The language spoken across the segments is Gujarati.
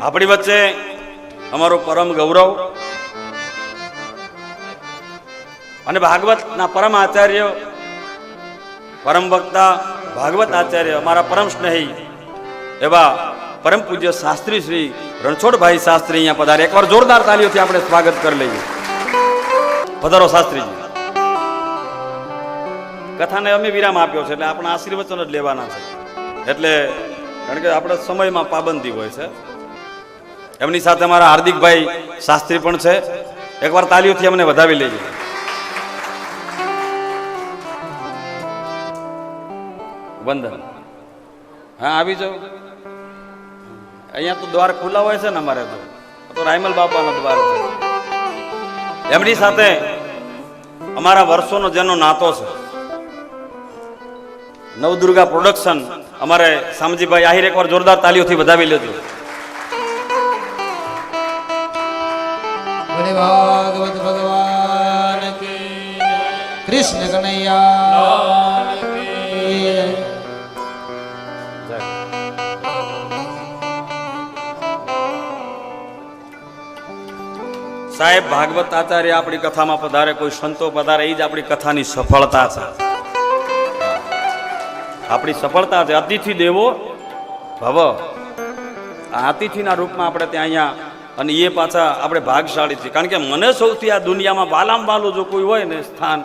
આપણી વચ્ચે અમારો પરમ ગૌરવ અને ભાગવતના પરમ આચાર્ય, પરમ વક્તા ભાગવત આચાર્ય, અમારા પરમ સ્નેહી એવા પરમ પૂજ્ય શાસ્ત્રી શ્રી રણછોડભાઈ શાસ્ત્રી અહીંયા પધારે એકવાર જોરદાર તાલીઓથી આપણે સ્વાગત કરી લઈએ. પધારો શાસ્ત્રીજી. કથાને અમે વિરામ આપ્યો છે એટલે આપણા આશીર્વચન જ લેવાના છે. એટલે કારણ કે આપણે સમયમાં પાબંદી હોય છે. એમની સાથે અમારા હાર્દિકભાઈ શાસ્ત્રી પણ છે. એકવાર તાલીઓથી અમને વધાવી લઈએ વંદન. હા, આવી જાઓ. અહીંયા તો દ્વાર ખુલ્લા હોય છે ને અમારે તો. તો રાયમલ બાપાનો દ્વાર છે. એમની સાથે અમારા વર્ષોનો જેનો નાતો છે. નવદુર્ગા પ્રોડક્શન અમારે સામજીભાઈ આહિર એકવાર જોરદાર તાલીઓથી વધાવી લેજો. ભાગવત ભગવાન કૃષ્ણ કનૈયા. સાહેબ, ભાગવત આચાર્ય આપણી કથામાં પધારે, કોઈ સંતો પધારે એ જ આપણી કથાની સફળતા છે. આપણી સફળતા છે. અતિથિ દેવો, ભવ. આ અતિથિના રૂપમાં આપણે ત્યાં અહીંયા અને એ પાછા આપણે ભાગશાળી છીએ. કારણ કે મને સૌથી આ દુનિયામાં વાલામ વાલું જો કોઈ હોય ને સ્થાન,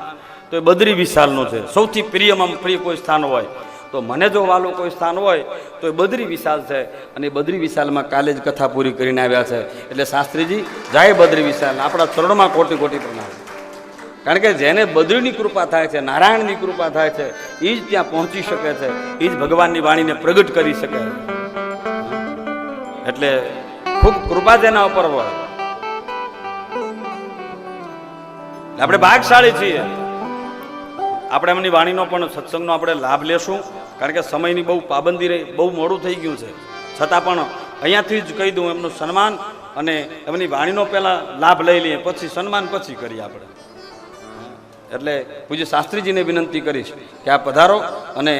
તો એ બદ્રી વિશાલનું છે. સૌથી પ્રિયમાં પ્રિય કોઈ સ્થાન હોય. તો મને જો વાલું કોઈ સ્થાન હોય, તો એ બદ્રી વિશાલ છે. અને એ બદ્રી વિશાલમાં કાલે જ કથા પૂરી કરીને આવ્યા છે. એટલે શાસ્ત્રીજી, જાય બદ્રી વિશાલ. આપણા ચરણમાં કોટી કોટી પ્રણામ કારણ કે જેને બદ્રીની કૃપા થાય છે, નારાયણની કૃપા થાય છે એ જ ત્યાં પહોંચી શકે છે. એ જ ભગવાનની વાણીને પ્રગટ કરી શકે એટલે ખૂબ કૃપા તેના ઉપર હોય. આપણે ભાગશાળી છીએ. આપણે એમની વાણીનો પણ સત્સંગનો આપણે લાભ લેશું, કારણ કે સમયની બહુ પાબંદી રહી, બહુ મોડું થઈ ગયું છે. છતાં પણ અહીંયાથી જ કહી દઉં એમનું સન્માન અને એમની વાણીનો પહેલાં લાભ લઈ લઈએ, પછી સન્માન પછી કરીએ આપણે. એટલે પૂજ્ય શાસ્ત્રીજીને વિનંતી કરીશ કે આ પધારો અને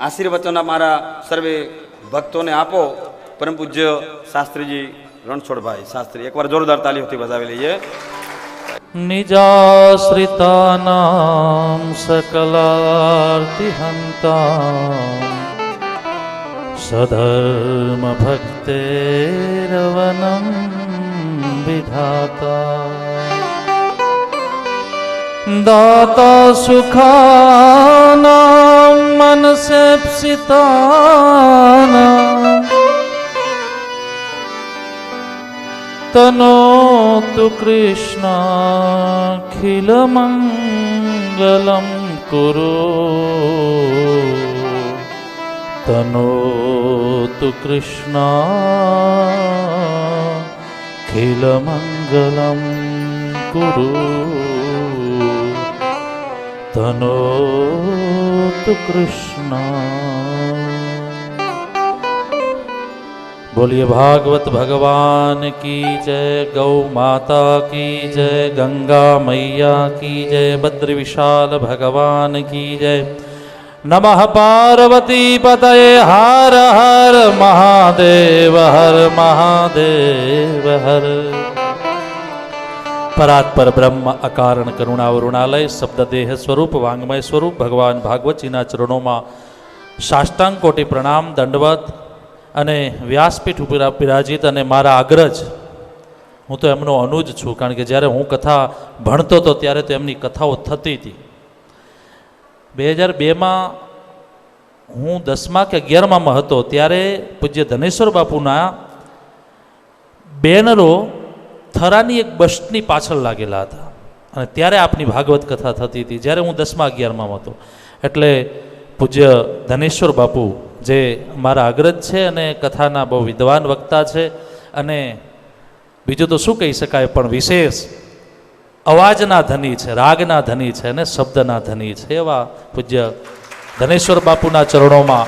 આશીર્વચન મારા સર્વે ભક્તોને આપો. પરમ પૂજ્ય શાસ્ત્રીજી રણછોડભાઈ, શાસ્ત્રી, એકવાર જોરદાર તાલીમથી બજાવી લઈએ. નિજાશ્રિતાનામ સકલાર્તિહંતા સધર્મ ભક્તેરવનમ વિધાતા. દાતા સુખાના મનસેપ્સિતાના तनोतु कृष्णाखिलमङ्गलं कुरु तनोतु कृष्णाखिलमङ्गलं कुरु तनोतु कृष्णा बोलिए, भागवत भगवान की जय, गौ माता की जय, गंगा मैया की जय भद्र विशाल भगवान की जय। नमः पार्वती पतये, हर हर महादेव हर महादेव, हर। परात्पर ब्रह्म, अकारण करुणा वरुणालय शब्द देह स्वरूप वांग्मय स्वरूप, भगवान भागवत चरणों में साष्टांग कोटि प्रणाम, दंडवत અને વ્યાસપીઠ ઉપર બિરાજિત અને મારા અગ્રજ, હું તો એમનો અનુજ છું, કારણ કે જ્યારે હું કથા ભણતો હતો ત્યારે તો એમની કથાઓ થતી હતી. બે હજાર બેમાં હું દસમા કે અગિયારમાં હતો, ત્યારે પૂજ્ય ધનેશ્વર બાપુના બેનરો થરાની એક બસની પાછળ લાગેલા હતા. અને ત્યારે આપની ભાગવત કથા થતી હતી, જ્યારે હું દસમા અગિયારમાં હતો. એટલે પૂજ્ય ધનેશ્વર બાપુ જે મારા અગ્રજ છે અને કથાના બહુ વિદ્વાન વક્તા છે અને બીજું તો શું કહી શકાય, પણ વિશેષ અવાજના ધની છે, રાગના ધની છે અને શબ્દના ધની છે એવા પૂજ્ય ધનેશ્વર બાપુના ચરણોમાં,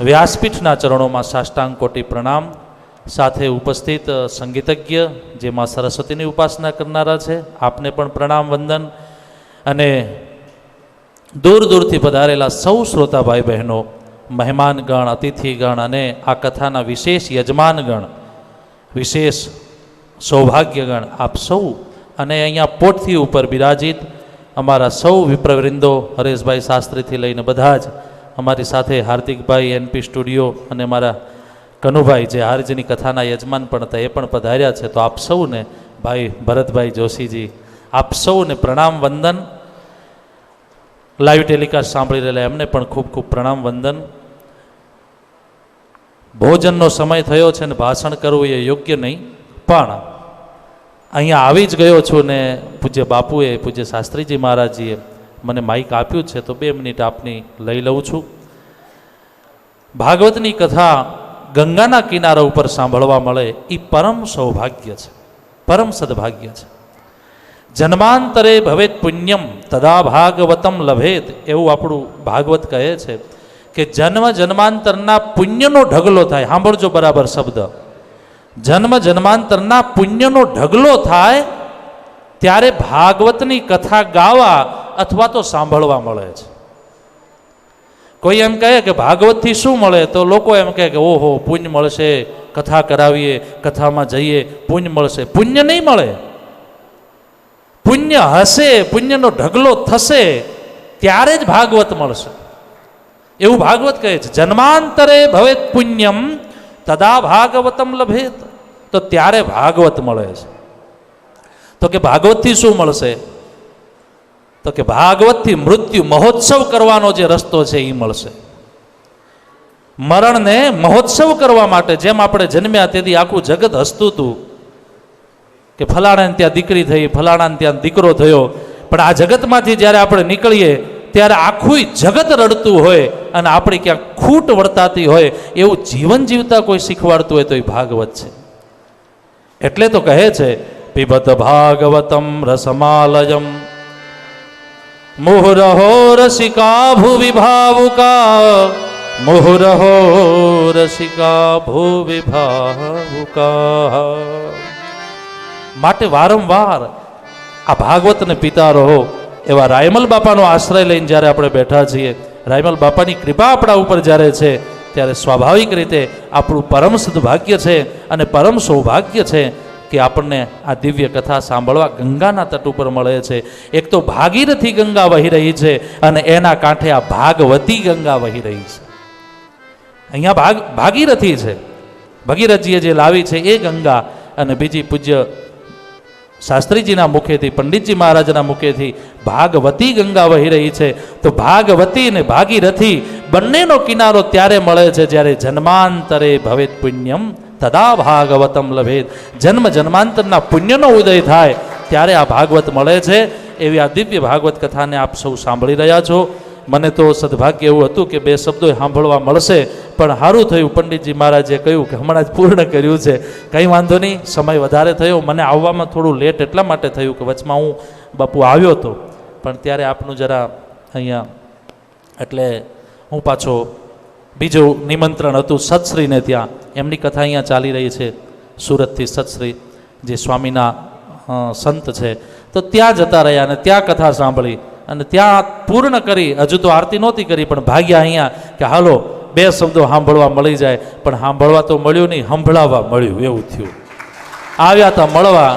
વ્યાસપીઠના ચરણોમાં સાષ્ટાંગ કોટી પ્રણામ. સાથે ઉપસ્થિત સંગીતજ્ઞ, જેમાં સરસ્વતીની ઉપાસના કરનારા છે, આપને પણ પ્રણામ, વંદન. અને દૂર દૂરથી પધારેલા સૌ શ્રોતા ભાઈ બહેનો મહેમાનગણ, અતિથિગણ અને આ કથાના વિશેષ યજમાનગણ, વિશેષ સૌભાગ્યગણ આપ સૌ અને અહીંયા પોટથી ઉપર બિરાજિત અમારા સૌ વિપ્રવૃંદો હરેશભાઈ શાસ્ત્રીથી લઈને બધા જ અમારી સાથે હાર્દિકભાઈ, એનપી સ્ટુડિયો અને મારા કનુભાઈ જે હારજીની કથાના યજમાન પણ હતા, એ પણ પધાર્યા છે. તો આપ સૌને, ભાઈ ભરતભાઈ જોશીજી, આપ સૌને પ્રણામ, વંદન. લાઈવ ટેલિકાસ્ટ સાંભળી રહેલા એમને પણ ખૂબ ખૂબ પ્રણામ, વંદન. ભોજનનો સમય થયો છે ને ભાષણ કરવું એ યોગ્ય નહીં. પણ અહીંયા આવી જ ગયો છું ને પૂજ્ય બાપુએ, પૂજ્ય શાસ્ત્રીજી મહારાજીએ મને માઇક આપ્યું છે તો બે મિનિટ આપની લઈ લઉં છું. ભાગવતની કથા ગંગાના કિનારા ઉપર સાંભળવા મળે એ પરમ સૌભાગ્ય છે, પરમ સદભાગ્ય છે. જન્માંતરે ભવેત પુણ્યમ, તદા ભાગવતમ લભેત એવું આપણું ભાગવત કહે છે. કે જન્મ જન્માંતરના પુણ્યનો ઢગલો થાય. સાંભળજો બરાબર શબ્દ. જન્મ જન્માંતરના પુણ્યનો ઢગલો થાય ત્યારે ભાગવતની કથા ગાવા અથવા તો સાંભળવા મળે છે. કોઈ એમ કહે કે ભાગવતથી શું મળે? તો લોકો એમ કહે કે ઓહો, પુણ્ય મળશે, કથા કરાવીએ, કથામાં જઈએ, પુણ્ય મળશે. પુણ્ય નહીં મળે. પુણ્ય હશે, પુણ્યનો ઢગલો થશે, ત્યારે જ ભાગવત મળશે. એવું ભાગવત કહે છે, જન્માંતરે ભવેત પુણ્યમ, તદા ભાગવતમ લભેત. તો ત્યારે ભાગવત મળે છે. તો કે ભાગવતથી શું મળશે? તો કે ભાગવતથી મૃત્યુ, મહોત્સવ કરવાનો જે રસ્તો છે એ મળશે. મરણને મહોત્સવ કરવા માટે જેમ આપણે જન્મ્યા તેથી આખું જગત હસતું હતું કે ફલાણાને ત્યાં દીકરી થઈ, ફલાણાને ત્યાં દીકરો થયો. પણ આ જગતમાંથી જ્યારે આપણે નીકળીએ ત્યારે આખું જગત રડતું હોય અને આપણે ક્યાંક ખૂટ વર્તાતી હોય, એવું જીવન જીવતા કોઈ શીખવાડતું હોય તો એ ભાગવત છે. એટલે તો કહે છે, પીબત ભાગવતમ રસમાલયમ. મુહુરહો રસિકા ભુવિ ભાવુકા મુહુરહો રસિકા ભુવિ ભાવુકા માટે વારંવાર આ ભાગવતને પીતા રહો એવા રાયમલ બાપાનો આશ્રય લઈને જ્યારે આપણે બેઠા છીએ, રાયમલ બાપાની કૃપા આપણા ઉપર જ્યારે છે, ત્યારે સ્વાભાવિક રીતે આપણું પરમ સદભાગ્ય છે અને પરમ સૌભાગ્ય છે કે આપણને આ દિવ્ય કથા સાંભળવા ગંગાના તટ ઉપર મળે છે. એક તો ભાગીરથી ગંગા વહી રહી છે અને એના કાંઠે આ ભાગવતી ગંગા વહી રહી છે. અહીંયા ભાગ, ભાગીરથી છે. ભગીરથજીએ જે લાવી છે એ ગંગા અને બીજી પૂજ્ય શાસ્ત્રીજીના મુખેથી, પંડિતજી મહારાજના મુખેથી ભાગવતી ગંગા વહી રહી છે. તો ભાગવતી અને ભાગીરથી બંનેનો કિનારો ત્યારે મળે છે જ્યારે જન્માંતરે ભવેત પુણ્યમ તદા ભાગવતમ લભેત. જન્મ જન્માંતરના પુણ્યનો ઉદય થાય ત્યારે આ ભાગવત મળે છે. એવી આ દિવ્ય ભાગવત કથાને આપ સૌ સાંભળી રહ્યા છો. મને તો સદભાગ્ય એવું હતું કે બે શબ્દો સાંભળવા મળશે, પણ સારું થયું પંડિતજી મહારાજે કહ્યું કે હમણાં જ પૂર્ણ કર્યું છે. કંઈ વાંધો નહીં, સમય વધારે થયો, મને આવવામાં થોડું લેટ એટલા માટે થયું કે વચમાં હું બાપુ આવ્યો હતો પણ ત્યારે આપનું જરા અહીંયા, એટલે હું પાછો બીજું નિમંત્રણ હતું સત્શ્રીને ત્યાં. એમની કથા અહીંયા ચાલી રહી છે, સુરતથી સત્શ્રી, જે સ્વામીના સંત છે. તો ત્યાં જતા રહ્યા અને ત્યાં કથા સાંભળી. અને ત્યાં પૂર્ણ કરી, હજુ તો આરતી નહોતી કરી, પણ ભાગ્યા અહીંયા કે હાલો, બે શબ્દો સાંભળવા મળી જાય, પણ સાંભળવા તો મળ્યું નહીં, સંભળાવવા મળ્યું, એવું થયું. આવ્યા હતા મળવા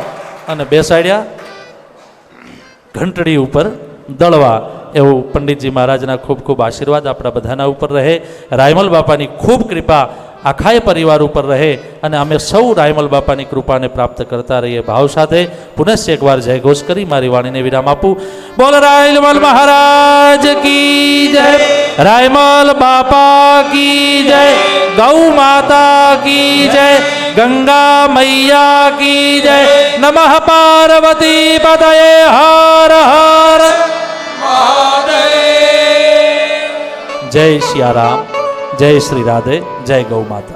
અને બેસાડ્યા. ઘંટડી ઉપર દળવા, એવું પંડિતજી મહારાજના ખૂબ ખૂબ આશીર્વાદ આપણા બધાના ઉપર રહે. રાયમલ બાપાની ખૂબ કૃપા આખાય પરિવાર ઉપર રહે અને અમે સૌ રાયમલ બાપાની કૃપાને પ્રાપ્ત કરતા રહીએ. ભાવ સાથે પુનઃ એકવાર જય ઘોષ કરી મારી વાણીને વિરામ આપું. બોલ રાયમલ મહારાજ કી જય. રાયમલ બાપા કી જય. ગૌ માતા કી જય. ગંગા મૈયા કી જય. નમઃ પાર્વતી પતયે હર હર. જય સિયારામ જય શ્રી રાધે, જય ગૌ માતા.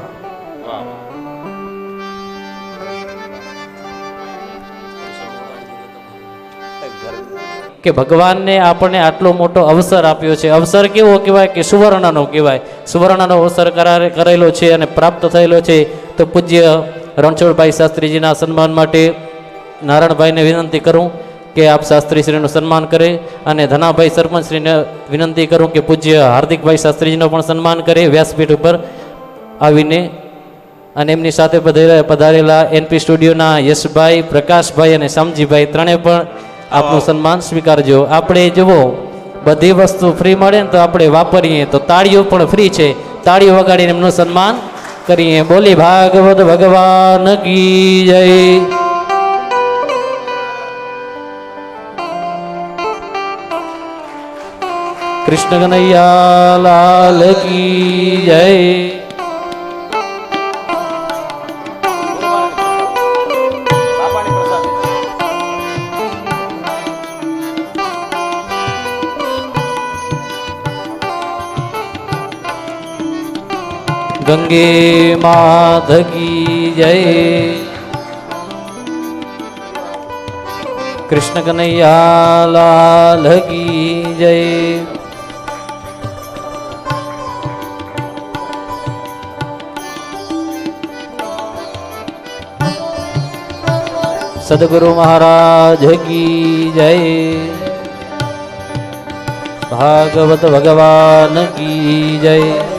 કે ભગવાનને આપણને આટલો મોટો અવસર આપ્યો છે. અવસર કેવો કહેવાય કે સુવર્ણનો કહેવાય. સુવર્ણનો અવસર કરારે, કરેલો છે અને પ્રાપ્ત થયેલો છે. તો પૂજ્ય રણછોડભાઈ શાસ્ત્રીજીના સન્માન માટે નારાયણભાઈને વિનંતી કરું. કે આપ શાસ્ત્રીશ્રીનું સન્માન કરે અને ધનાભાઈ સરપંચશ્રીને વિનંતી કરું કે પૂજ્ય હાર્દિકભાઈ શાસ્ત્રીજીનું પણ સન્માન કરે વ્યાસપીઠ ઉપર આવીને. અને એમની સાથે પધારેલા એનપી સ્ટુડિયોના યશભાઈ, પ્રકાશભાઈ અને શામજીભાઈ ત્રણેય પણ આપનું સન્માન સ્વીકારજો. આપણે જુઓ, બધી વસ્તુ ફ્રી મળે ને તો આપણે વાપરીએ. તો તાળીઓ પણ ફ્રી છે. તાળીઓ વગાડીને એમનું સન્માન કરીએ. બોલી ભાગવત ભગવાન કી જય. કૃષ્ણ કનૈયા લાલ કી જય બાપાની પ્રસાદી ગંગે માત કી જય કૃષ્ણ કનૈયા લાલ સદગુરુ મહારાજ કી જય. ભાગવત ભગવાન કી જય.